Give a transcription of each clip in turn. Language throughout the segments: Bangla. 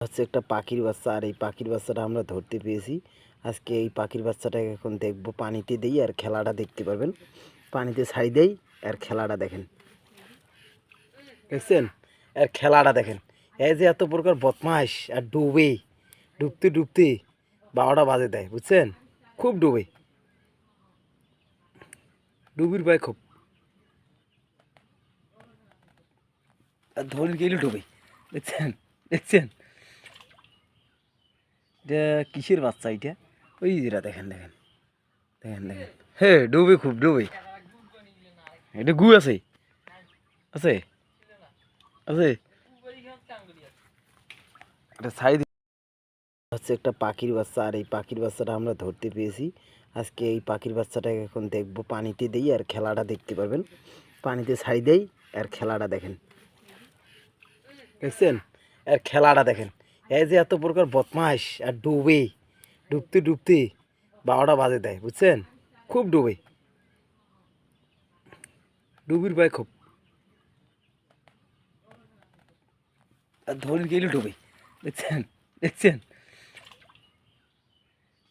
হচ্ছে একটা পাখির বাচ্চা, আর এই পাখির বাচ্চাটা আমরা ধরতে পেয়েছি আজকে এই পাখির বাচ্চাটাকে এখন দেখব পানিতে দেই আর খেলাটা দেখতে পারবেন। পানিতে ছাই দেই আর খেলাটা দেখেন। দেখছেন? আর খেলাটা দেখেন। এই যে এত প্রকার বদমাস আর ডুবে। ডুবতে ডুবতে বারোটা বাজে দেয় বুঝছেন? খুব ডুবে। ডুবির ভাই খুব। আর ধরে গেলে ডুবে। দেখছেন? দেখছেন? এটা কিসের বাচ্চা এটা? ওই যেটা দেখেন দেখেন। দেখেন দেখেন। হে, ডুবে খুব, ডুবে। এটা গু আছে। আছে? আছে? এটা দি- হচ্ছে একটা পাখির বাচ্চা, আর এই পাখির বাচ্চাটা আমরা ধরতে পেয়েছি আজকে এই পাখির বাচ্চাটাকে এখন দেখব পানিতে দেই আর খেলাটা দেখতে পারবেন। পানিতে ছাই দেই আর খেলাটা দেখেন। দেখছেন? আর খেলাটা দেখেন। এই যে এত প্রকার বদমাস আর ডুবে, ডুবতে ডুবতে বারোটা বাজে দেয় বুঝছেন? খুব ডুবে। ডুবির ভাই খুব। আর ধরে গেলে ডুবে। দেখছেন? দেখছেন?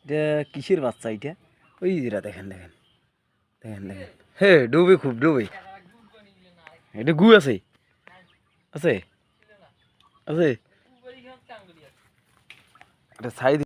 এটা কিসের বাচ্চা এটা? ওই যেটা দেখেন দেখেন। দেখেন দেখেন। হে, ডুবে খুব, ডুবে। এটা গু আছে? আছে? আছে? এটা ছাই দি-